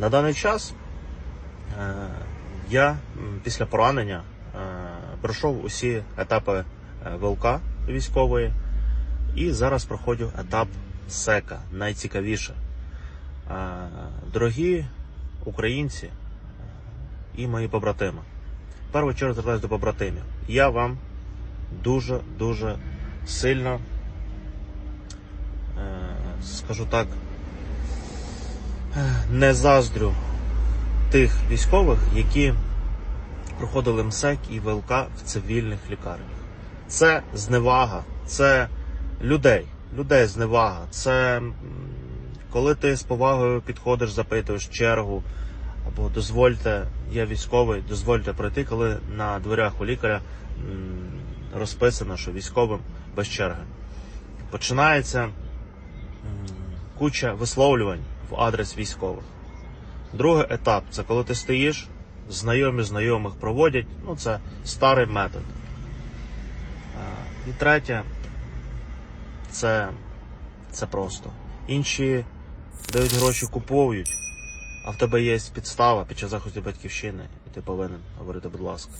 На даний час е, я після поранення е, пройшов усі етапи е, ВЛК військової і зараз проходжу етап СЕКа, найцікавіше. Дорогі українці і мої побратими. Першу чергу звертаюся до побратимів. Я вам дуже дуже сильно, скажу так, не заздрю тих військових, які проходили МСЕК і ВЛК в цивільних лікарнях. Це зневага, це людей, людей зневага. Це коли ти з повагою підходиш, запитуєш чергу, або дозвольте, я військовий, дозвольте пройти, коли на дверях у лікаря розписано, що військовим без черги. Починається куча висловлювань в адрес військових. Другий етап це коли ти стоїш, знайомі знайомих проводять, ну це старий метод. Е, І третє це, це просто. Інші дають гроші, куповують, а в тебе є підстава під час заходу батьківщини, і ти повинен говорити, будь ласка.